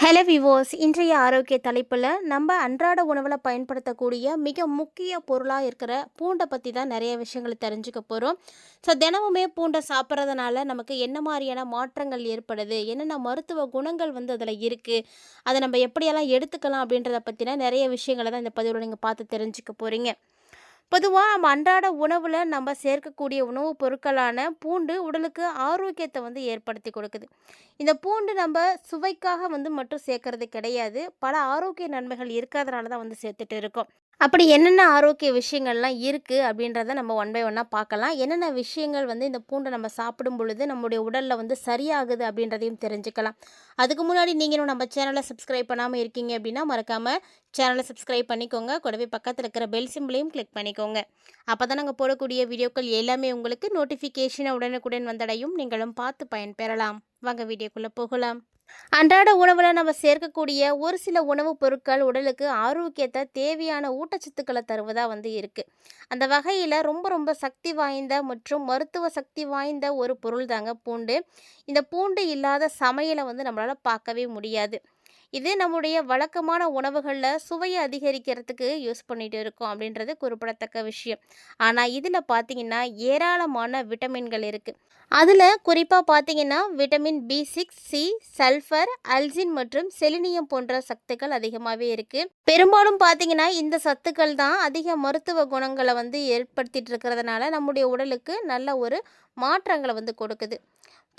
Hello விவோஸ் இன்றைய ஆரோக்கிய தலைப்பில் நம்ம அன்றாட உணவில் பயன்படுத்தக்கூடிய மிக முக்கிய பொருளாக இருக்கிற பூண்டை பற்றி தான் நிறைய விஷயங்களை தெரிஞ்சுக்க போகிறோம் ஸோ தினமுமே பூண்டை சாப்பிட்றதுனால நமக்கு என்ன மாதிரியான மாற்றங்கள் ஏற்படுது? என்னென்ன மருத்துவ குணங்கள் வந்து அதில் இருக்குது அதை நம்ம எப்படியெல்லாம் எடுத்துக்கலாம் அப்படின்றத பற்றின நிறைய விஷயங்களை தான் இந்த பதிவில் நீங்கள் பார்த்து தெரிஞ்சுக்க போகிறீங்க பொதுவாக நம்ம அன்றாட உணவில் நம்ம சேர்க்கக்கூடிய உணவுப் பொருட்களான பூண்டு உடலுக்கு ஆரோக்கியத்தை வந்து ஏற்படுத்தி கொடுக்குது. இந்த பூண்டு நம்ம சுவைக்காக வந்து மட்டும் சேர்க்கறது கிடையாது. பல ஆரோக்கிய நன்மைகள் இருக்கிறதுனால தான் வந்து சேர்த்துட்டு இருக்கோம். அப்படி என்னென்ன ஆரோக்கிய விஷயங்கள்லாம் இருக்குது அப்படின்றத நம்ம ஒன் பை ஒன்னாக பார்க்கலாம். என்னென்ன விஷயங்கள் வந்து இந்த பூண்டை நம்ம சாப்பிடும் பொழுது நம்முடைய உடலில் வந்து சரியாகுது அப்படின்றதையும் தெரிஞ்சுக்கலாம். அதுக்கு முன்னாடி நீங்களும் நம்ம சேனலை சப்ஸ்கிரைப் பண்ணாமல் இருக்கீங்க அப்படின்னா மறக்காமல் சேனலை சப்ஸ்கிரைப் பண்ணிக்கோங்க. கூடவே பக்கத்தில் இருக்கிற பெல் சிம்பிளையும் கிளிக் பண்ணிக்கோங்க. அப்போ தான் நாங்கள் போடக்கூடிய வீடியோக்கள் எல்லாமே உங்களுக்கு நோட்டிஃபிகேஷனை உடனுக்குடன் வந்தடையும். நீங்களும் பார்த்து பயன்பெறலாம். வாங்க வீடியோக்குள்ளே போகலாம். அன்றாட உணவில் நம்ம சேர்க்கக்கூடிய ஒரு சில உணவுப் பொருட்கள் உடலுக்கு ஆரோக்கியத்தை தேவையான ஊட்டச்சத்துக்களை தருவதாக வந்து இருக்குது அந்த வகையில் ரொம்ப ரொம்ப சக்தி வாய்ந்த மற்றும் மருத்துவ சக்தி வாய்ந்த ஒரு பொருள் தாங்க பூண்டு. இந்த பூண்டு இல்லாத சமையலை வந்து நம்மளால் பார்க்கவே முடியாது. இது நம்முடைய வழக்கமான உணவுகளில் சுவையை அதிகரிக்கிறதுக்கு யூஸ் பண்ணிட்டு இருக்கோம் அப்படின்றது குறிப்பிடத்தக்க விஷயம். ஆனால் இதில் பார்த்தீங்கன்னா ஏராளமான விட்டமின்கள் இருக்குது அதில் குறிப்பாக பார்த்தீங்கன்னா vitamin B six C sulphur allicin மற்றும் செலினியம் போன்ற சத்துக்கள் அதிகமாகவே இருக்குது பெரும்பாலும் பார்த்தீங்கன்னா இந்த சத்துக்கள் தான் அதிக மருத்துவ குணங்களை வந்து ஏற்படுத்திட்டு இருக்கிறதுனால நம்முடைய உடலுக்கு நல்ல ஒரு மாற்றங்களை வந்து கொடுக்குது.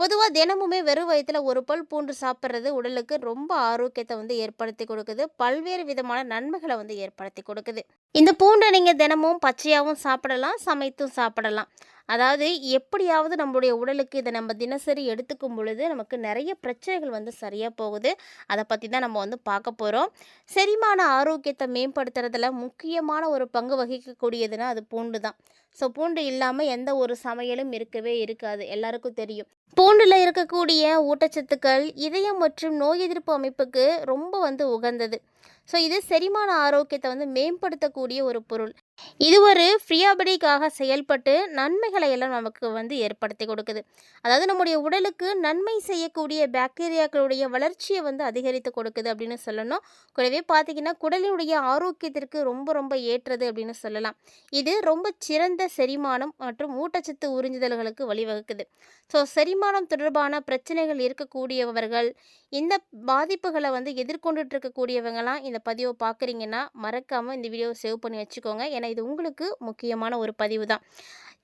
பொதுவாக தினமுமே வெறும் வயிற்றில் ஒரு பல் பூண்டு சாப்பிட்றது உடலுக்கு ரொம்ப ஆரோக்கியத்தை வந்து ஏற்படுத்தி கொடுக்குது. பல்வேறு விதமான நன்மைகளை வந்து ஏற்படுத்தி கொடுக்குது. இந்த பூண்டை நீங்கள் தினமும் பச்சையாகவும் சாப்பிடலாம் சமைத்தும் சாப்பிடலாம். அதாவது எப்படியாவது நம்மளுடைய உடலுக்கு இதை நம்ம தினசரி எடுத்துக்கும் பொழுது நமக்கு நிறைய பிரச்சனைகள் வந்து சரியாக போகுது. அதை பற்றி தான் நம்ம வந்து பார்க்க போகிறோம் செரிமான ஆரோக்கியத்தை மேம்படுத்துறதுல முக்கியமான ஒரு பங்கு வகிக்கக்கூடியதுன்னா அது பூண்டு தான். ஸோ பூண்டு இல்லாமல் எந்த ஒரு சமையலும் இருக்கவே இருக்காது. எல்லாருக்கும் தெரியும். பூண்டில் இருக்கக்கூடிய ஊட்டச்சத்துக்கள் இதயம் மற்றும் நோய் எதிர்ப்பு அமைப்புக்கு ரொம்ப வந்து உகந்தது. ஸோ இது செரிமான ஆரோக்கியத்தை வந்து மேம்படுத்தக்கூடிய ஒரு பொருள். இது ஒரு ஃப்ரீயாபடிக்காக செயல்பட்டு நன்மைகளை எல்லாம் நமக்கு வந்து ஏற்படுத்தி கொடுக்குது. அதாவது நம்முடைய உடலுக்கு நன்மை செய்யக்கூடிய பாக்டீரியாக்களுடைய வளர்ச்சியை வந்து அதிகரித்து கொடுக்குது அப்படின்னு சொல்லணும். கூடவே பார்த்தீங்கன்னா குடலினுடைய ஆரோக்கியத்திற்கு ரொம்ப ரொம்ப ஏற்றது அப்படின்னு சொல்லலாம். இது ரொம்ப சிறந்த செரிமானம் மற்றும் ஊட்டச்சத்து உறிஞ்சுதல்களுக்கு வழிவகுக்குது. ஸோ செரிமானம் தொடர்பான பிரச்சனைகள் இருக்கக்கூடியவர்கள் இந்த பாதிப்புகளை வந்து எதிர்கொண்டுட்டு இருக்கக்கூடியவங்களாம் இந்த பதிவை பார்க்குறீங்கன்னா மறக்காமல் இந்த வீடியோவை சேவ் பண்ணி வச்சுக்கோங்க. ஏன்னா இது உங்களுக்கு முக்கியமான ஒரு பதிவு தான்.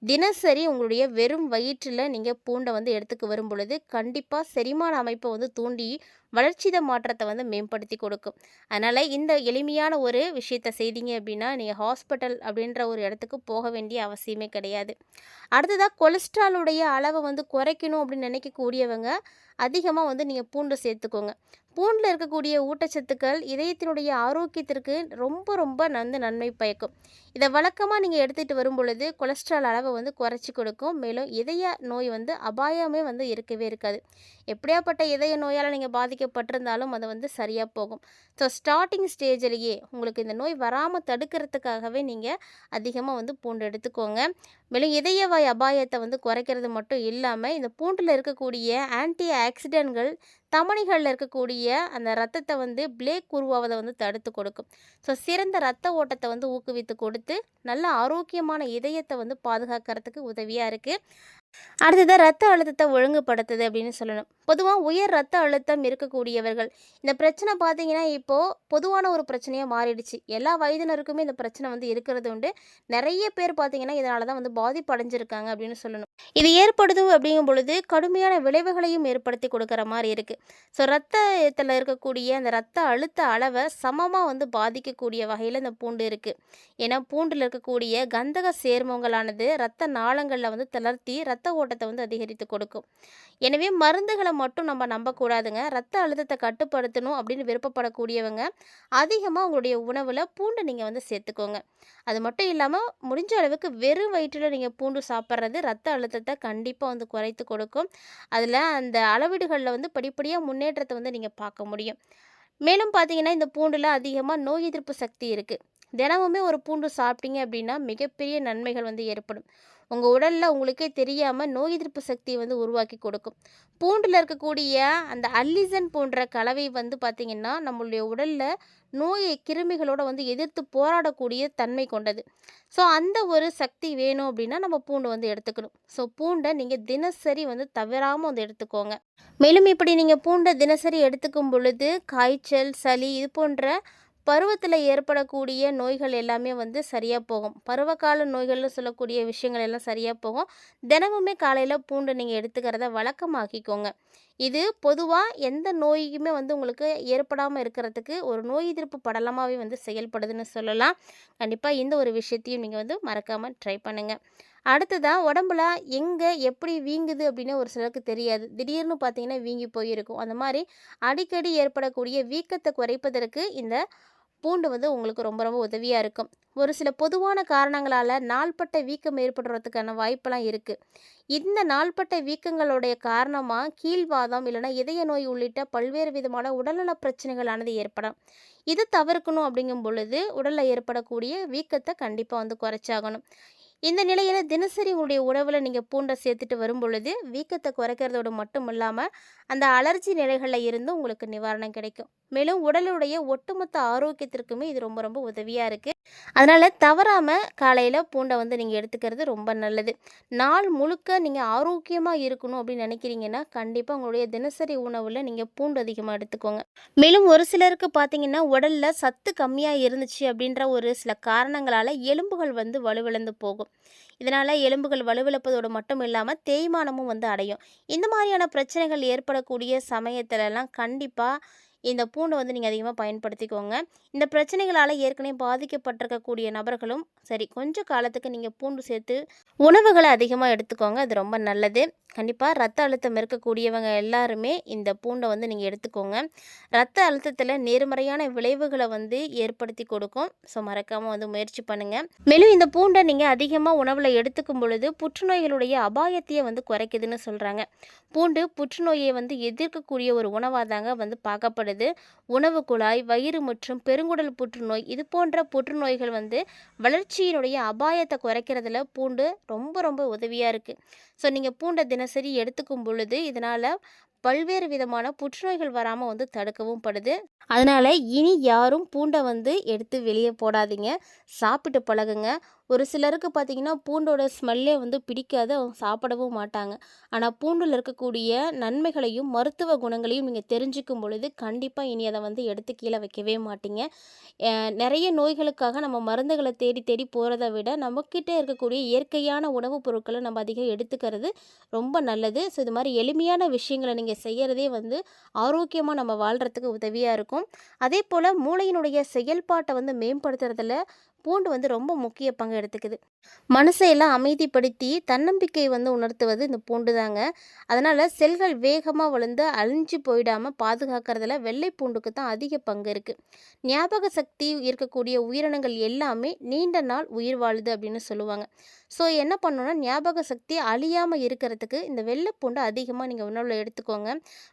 தினசரி உங்களுடைய வெறும் வயிற்றில் நீங்கள் பூண்டை வந்து எடுத்துக்க வரும் பொழுது கண்டிப்பாக செரிமான அமைப்பை வந்து தூண்டி வளர்ச்சித மாற்றத்தை வந்து மேம்படுத்தி கொடுக்கும். அதனால் இந்த எளிமையான ஒரு விஷயத்தை செய்தீங்க அப்படின்னா நீங்கள் ஹாஸ்பிட்டல் அப்படின்ற ஒரு இடத்துக்கு போக வேண்டிய அவசியமே கிடையாது. அடுத்ததாக கொலஸ்ட்ராலுடைய அளவை வந்து குறைக்கணும் அப்படின்னு நினைக்கக்கூடியவங்க அதிகமாக வந்து நீங்கள் பூண்டு சேர்த்துக்கோங்க. பூண்டில் இருக்கக்கூடிய ஊட்டச்சத்துக்கள் இதயத்தினுடைய ஆரோக்கியத்திற்கு ரொம்ப ரொம்ப வந்து நன்மை பயக்கும். இதை வழக்கமாக நீங்கள் எடுத்துகிட்டு வரும் பொழுது கொலஸ்ட்ரால் அளவை வந்து குறைச்சி கொடுக்கும். மேலும் இதய நோய் வந்து அபாயமே வந்து இருக்கவே இருக்காது. எப்படியாப்பட்ட இதய நோயால் நீங்கள் பாதிக்கப்பட்டிருந்தாலும் அது வந்து சரியாக போகும். ஸோ ஸ்டார்டிங் ஸ்டேஜ்லேயே உங்களுக்கு இந்த நோய் வராமல் தடுக்கிறதுக்காகவே நீங்கள் அதிகமாக வந்து பூண்டு எடுத்துக்கோங்க. மேலும் இதயவாய் அபாயத்தை வந்து குறைக்கிறது மட்டும் இல்லாமல் இந்த பூண்டில் இருக்கக்கூடிய ஆன்டி ஆக்சிடென்ட்கள் தமணிகளில் இருக்கக்கூடிய அந்த ரத்தத்தை வந்து பிளேக் உருவாவதை வந்து தடுத்து கொடுக்கும். ஸோ சிறந்த ரத்த ஓட்டத்தை வந்து ஊக்குவித்து கொடுத்து நல்ல ஆரோக்கியமான இதயத்தை வந்து பாதுகாக்கிறதுக்கு உதவியாக இருக்குது அடுத்ததாக ரத்த அழுத்தத்தை ஒழுங்குபடுத்துது அப்படின்னு சொல்லணும். பொதுவாக உயர் ரத்த அழுத்தம் இருக்கக்கூடியவர்கள் இந்த பிரச்சனை பார்த்தீங்கன்னா இப்போது பொதுவான ஒரு பிரச்சனையாக மாறிடுச்சு. எல்லா வயதினருக்குமே இந்த பிரச்சனை வந்து இருக்கிறது உண்டு. நிறைய பேர் பார்த்தீங்கன்னா இதனால தான் வந்து பாதிப்படைஞ்சிருக்காங்க அப்படின்னு சொல்லணும். இது ஏற்படுது அப்படிங்கும் பொழுது கடுமையான விளைவுகளையும் ஏற்படுத்தி கொடுக்குற மாதிரி இருக்குது ஸோ ரத்தத்தில் இருக்கக்கூடிய அந்த ரத்த அழுத்த அளவை சமமாக வந்து பாதிக்கக்கூடிய வகையில் இந்த பூண்டு இருக்குது ஏன்னா பூண்டில் இருக்கக்கூடிய கந்தக சேர்மங்களானது ரத்த நாளங்களில் வந்து தளர்த்தி ரத்த ஓட்டத்தை வந்து அதிகரித்து கொடுக்கும். எனவே மருந்துகளை மட்டும் நம்ம நம்பக்கூடாதுங்க. ரத்த அழுத்தத்தை கட்டுப்படுத்தணும் அப்படின்னு விருப்பப்படக்கூடியவங்க அதிகமாக உங்களுடைய உணவில் பூண்டு நீங்கள் வந்து சேர்த்துக்கோங்க. அது மட்டும் இல்லாமல் முடிஞ்ச அளவுக்கு வெறும் வயிற்றில் நீங்கள் பூண்டு சாப்பிட்றது ரத்த அழுத்தத்தை கண்டிப்பாக வந்து குறைத்து கொடுக்கும். அதில் அந்த அளவீடுகளில் வந்து படிப்படியாக முன்னேற்றத்தை வந்து நீங்கள் பார்க்க முடியும். மேலும் பார்த்தீங்கன்னா இந்த பூண்டில் அதிகமாக நோய் எதிர்ப்பு சக்தி இருக்குது தினமுமே ஒரு பூண்டு சாப்பிட்டீங்க அப்படின்னா மிகப்பெரிய நன்மைகள் வந்து ஏற்படும். உங்கள் உடலில் உங்களுக்கே தெரியாமல் நோய் எதிர்ப்பு சக்தியை வந்து உருவாக்கி கொடுக்கும். பூண்டில் இருக்கக்கூடிய அந்த அல்லிசன் போன்ற கலவை வந்து பார்த்திங்கன்னா நம்மளுடைய உடலில் நோயை கிருமிகளோட வந்து எதிர்த்து போராடக்கூடிய தன்மை கொண்டது. ஸோ அந்த ஒரு சக்தி வேணும் அப்படின்னா நம்ம பூண்டு வந்து எடுத்துக்கணும். ஸோ பூண்டை நீங்கள் தினசரி வந்து தவறாமல் வந்து எடுத்துக்கோங்க. மேலும் இப்படி நீங்கள் பூண்டை தினசரி எடுத்துக்கும் பொழுது காய்ச்சல் சளி இது போன்ற பருவத்தில் ஏற்படக்கூடிய நோய்கள் எல்லாமே வந்து சரியாக போகும். பருவகால நோய்கள்னு சொல்லக்கூடிய விஷயங்கள் எல்லாம் சரியாக போகும். தினமுமே காலையில் பூண்டு நீங்கள் எடுத்துக்கிறத வழக்கமாக்கிக்கோங்க. இது பொதுவாக எந்த நோயுமே வந்து உங்களுக்கு ஏற்படாமல் இருக்கிறதுக்கு ஒரு நோய் எதிர்ப்பு படலமாகவே வந்து செயல்படுதுன்னு சொல்லலாம். கண்டிப்பாக இந்த ஒரு விஷயத்தையும் நீங்கள் வந்து மறக்காமல் ட்ரை பண்ணுங்கள் அடுத்ததாக உடம்புல எங்கே எப்படி வீங்குது அப்படின்னு ஒரு சிலருக்கு தெரியாது. திடீர்னு பார்த்தீங்கன்னா வீங்கி போயிருக்கும். அந்த மாதிரி அடிக்கடி ஏற்படக்கூடிய வீக்கத்தை குறைப்பதற்கு இந்த பூண்டு வந்து உங்களுக்கு ரொம்ப ரொம்ப உதவியாக இருக்கும். ஒரு சில பொதுவான காரணங்களால் நாள்பட்ட வீக்கம் ஏற்படுறதுக்கான வாய்ப்பெல்லாம் இருக்குது இந்த நாள்பட்ட வீக்கங்களுடைய காரணமாக கீழ்வாதம் இல்லைன்னா இதய நோய் உள்ளிட்ட பல்வேறு விதமான உடல்நல பிரச்சனைகளானது ஏற்படும். இது தவிர்க்கணும் அப்படிங்கும் பொழுது உடலில் ஏற்படக்கூடிய வீக்கத்தை கண்டிப்பாக வந்து குறைச்சாகணும். இந்த நிலையில் தினசரி உங்களுடைய உணவில் நீங்கள் பூண்டை சேர்த்துட்டு வரும் பொழுது வீக்கத்தை குறைக்கிறதோடு மட்டும் இல்லாமல் அந்த அலர்ஜி நிலைகளில் இருந்து உங்களுக்கு நிவாரணம் கிடைக்கும். மேலும் உடலுடைய ஒட்டுமொத்த ஆரோக்கியத்திற்குமே இது ரொம்ப ரொம்ப உதவியாக இருக்குது அதனால் தவறாமல் காலையில் பூண்டை வந்து நீங்கள் எடுத்துக்கிறது ரொம்ப நல்லது. நாள் முழுக்க நீங்கள் ஆரோக்கியமாக இருக்கணும் அப்படின்னு நினைக்கிறீங்கன்னா கண்டிப்பாக உங்களுடைய தினசரி உணவில் நீங்கள் பூண்டு அதிகமாக எடுத்துக்கோங்க. மேலும் ஒரு சிலருக்கு பார்த்தீங்கன்னா உடலில் சத்து கம்மியாக இருந்துச்சு அப்படின்ற ஒரு சில காரணங்களால் எலும்புகள் வந்து வலுவிழந்து போகும். இதனால் எலும்புகள் வலுவிழப்பதோடு மட்டும் இல்லாமல் தேய்மானமும் வந்து அடையும். இந்த மாதிரியான பிரச்சனைகள் ஏற்படக்கூடிய சமயத்திலலாம் கண்டிப்பாக இந்த பூண்டை வந்து நீங்கள் அதிகமாக பயன்படுத்திக்கோங்க. இந்த பிரச்சனைகளால் ஏற்கனவே பாதிக்கப்பட்டிருக்கக்கூடிய நபர்களும் சரி கொஞ்சம் காலத்துக்கு நீங்கள் பூண்டு சேர்த்து உணவுகளை அதிகமாக எடுத்துக்கோங்க. அது ரொம்ப நல்லது. கண்டிப்பாக ரத்த அழுத்தம் இருக்கக்கூடியவங்க எல்லாருமே இந்த பூண்டை வந்து நீங்கள் எடுத்துக்கோங்க. ரத்த அழுத்தத்தில் நேர்மறையான விளைவுகளை வந்து ஏற்படுத்தி கொடுக்கும். ஸோ மறக்காமல் வந்து முயற்சி பண்ணுங்கள் மேலும் இந்த பூண்டை நீங்கள் அதிகமாக உணவில் எடுத்துக்கும் பொழுது புற்றுநோய்களுடைய அபாயத்தையே வந்து குறைக்குதுன்னு சொல்கிறாங்க பூண்டு புற்றுநோயை வந்து எதிர்க்கக்கூடிய ஒரு உணவாக தாங்க வந்து பார்க்கப்படுது. உணவு குழாய் வயிறு மற்றும் பெருங்குடல் புற்றுநோய் இது போன்ற புற்றுநோய்கள் வந்து வளர்ச்சியினுடைய அபாயத்தை குறைக்கிறதுல பூண்டு ரொம்ப ரொம்ப உதவியாக இருக்குது ஸோ நீங்கள் பூண்டை தினம் தினசரி எடுத்துக்கும் பொழுது இதனால் பல்வேறு விதமான புற்றுநோய்கள் வராமல் வந்து தடுக்கவும் படுது. அதனால் இனி யாரும் பூண்டை வந்து எடுத்து வெளியே போடாதீங்க. சாப்பிட்டு பழகுங்க. ஒரு சிலருக்கு பார்த்திங்கன்னா பூண்டோட ஸ்மெல்லே வந்து பிடிக்காது. அவங்க சாப்பிடவும் மாட்டாங்க. ஆனால் பூண்டில் இருக்கக்கூடிய நன்மைகளையும் மருத்துவ குணங்களையும் நீங்கள் தெரிஞ்சுக்கும் பொழுது கண்டிப்பாக இனி அதை வந்து எடுத்து கீழே வைக்கவே மாட்டீங்க. நிறைய நோய்களுக்காக நம்ம மருந்துகளை தேடி தேடி போகிறத விட நம்மக்கிட்ட இருக்கக்கூடிய இயற்கையான உணவுப் பொருட்களை நம்ம அதிகம் எடுத்துக்கிறது ரொம்ப நல்லது. ஸோ இது மாதிரி எளிமையான விஷயங்களை நீங்கள் செய்கிறதே வந்து ஆரோக்கியமாக நம்ம வாழ்கிறதுக்கு உதவியாக இருக்கும். அதே போல் மூளையினுடைய செயல்பாட்டை வந்து மேம்படுத்துறதுல பூண்டு வந்து ரொம்ப முக்கிய பங்கு எடுத்துக்குது. மனசையெல்லாம் அமைதிப்படுத்தி தன்னம்பிக்கை வந்து உணர்த்துவது இந்த பூண்டு தாங்க அதனால் செல்கள் வேகமாக வளர்ந்து அழிஞ்சு போயிடாமல் பாதுகாக்கிறதுல வெள்ளை பூண்டுக்கு தான் அதிக பங்கு இருக்குது ஞாபக சக்தி இருக்கக்கூடிய உயிரினங்கள் எல்லாமே நீண்ட நாள் உயிர் வாழுது அப்படின்னு சொல்லுவாங்க. ஸோ என்ன பண்ணணும்னா ஞாபக சக்தி அழியாமல் இருக்கிறதுக்கு இந்த வெள்ளைப்பூண்டு அதிகமாக நீங்கள் உணவில் எடுத்துக்கோங்க.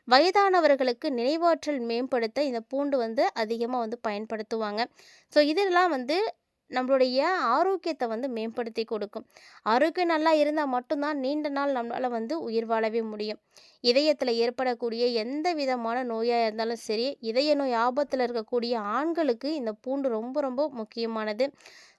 வயதானவர்களுக்கு நினைவாற்றல் மேம்படுத்த இந்த பூண்டு வந்து அதிகமாக வந்து பயன்படுத்துவாங்க. ஸோ இதெல்லாம் வந்து நம்மளுடைய ஆரோக்கியத்தை வந்து மேம்படுத்தி கொடுக்கும். ஆரோக்கியம் நல்லா இருந்தால் மட்டும்தான் நீண்ட நாள் நம்மளால் வந்து உயிர் வாழவே முடியும். இதயத்தில் ஏற்படக்கூடிய எந்த விதமான நோயாக இருந்தாலும் சரி இதய நோய் ஆபத்தில் இருக்கக்கூடிய ஆண்களுக்கு இந்த பூண்டு ரொம்ப ரொம்ப முக்கியமானது.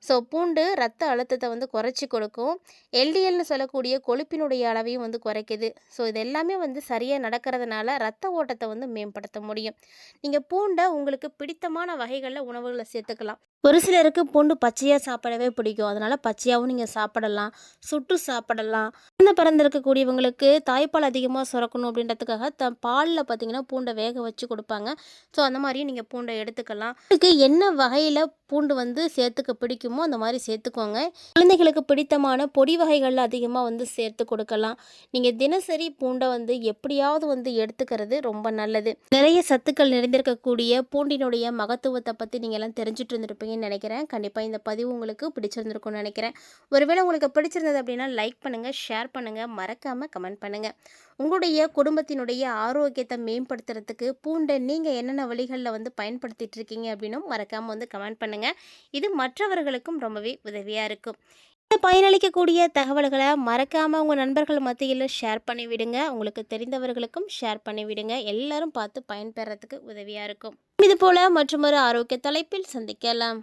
ஸோ பூண்டு ரத்த அழுத்தத்தை வந்து குறைச்சி கொடுக்கும். எல்டிஎல்னு சொல்லக்கூடிய கொழுப்பினுடைய அளவையும் வந்து குறைக்குது. ஸோ இது எல்லாமே வந்து சரியாக நடக்கிறதுனால ரத்த ஓட்டத்தை வந்து மேம்படுத்த முடியும். நீங்கள் பூண்டை உங்களுக்கு பிடித்தமான வகைகளில் உணவுகளை சேர்த்துக்கலாம். ஒரு சிலருக்கு பூண்டு பச்சையாக சாப்பிடவே பிடிக்கும். அதனால் பச்சையாகவும் நீங்கள் சாப்பிடலாம். சுட்டு சாப்பிடலாம். குழந்தை பிறந்திருக்கக்கூடியவங்களுக்கு தாய்ப்பால் அதிகமாக இருக்கணும் அப்படின்றதுக்காக த பாலில் பார்த்தீங்கன்னா பூண்டை வேக வச்சு கொடுப்பாங்க. ஸோ அந்த மாதிரியும் நீங்கள் பூண்டை எடுத்துக்கலாம். அதுக்கு என்ன வகையில் பூண்டு வந்து சேர்த்துக்க பிடிக்குமோ அந்த மாதிரி சேர்த்துக்கோங்க. குழந்தைகளுக்கு பிடித்தமான பொடி வகைகளில் அதிகமாக வந்து சேர்த்து கொடுக்கலாம். நீங்கள் தினசரி பூண்டை வந்து எப்படியாவது வந்து எடுத்துக்கிறது ரொம்ப நல்லது. நிறைய சத்துக்கள் நிறைந்திருக்கக்கூடிய பூண்டினுடைய மகத்துவத்தை பற்றி நீங்கள் எல்லாம் தெரிஞ்சுட்டு இருந்திருப்பீங்கன்னு நினைக்கிறேன். கண்டிப்பாக இந்த பதிவு உங்களுக்கு பிடிச்சிருந்திருக்கும்னு நினைக்கிறேன். ஒருவேளை உங்களுக்கு பிடிச்சிருந்தது அப்படின்னா லைக் பண்ணுங்கள் ஷேர் பண்ணுங்கள் மறக்காமல் கமெண்ட் பண்ணுங்கள் உங்களுடைய குடும்பத்தினுடைய ஆரோக்கியத்தை மேம்படுத்துறதுக்கு பூண்டை நீங்கள் என்னென்ன வழிகளில் வந்து பயன்படுத்திட்டு இருக்கீங்க அப்படின்னும் மறக்காமல் வந்து கமெண்ட் பண்ணுங்கள் இது மற்றவர்களுக்கும் ரொம்பவே உதவியாக இருக்கும். இந்த பயனளிக்கக்கூடிய தகவல்களை மறக்காமல் உங்கள் நண்பர்கள் மத்தியில் ஷேர் பண்ணி விடுங்க உங்களுக்கு தெரிந்தவர்களுக்கும் ஷேர் பண்ணி விடுங்க எல்லாரும் பார்த்து பயன்பெறத்துக்கு உதவியாக இருக்கும். இது போல் மற்றொரு ஆரோக்கிய தலைப்பில் சந்திக்கலாம்.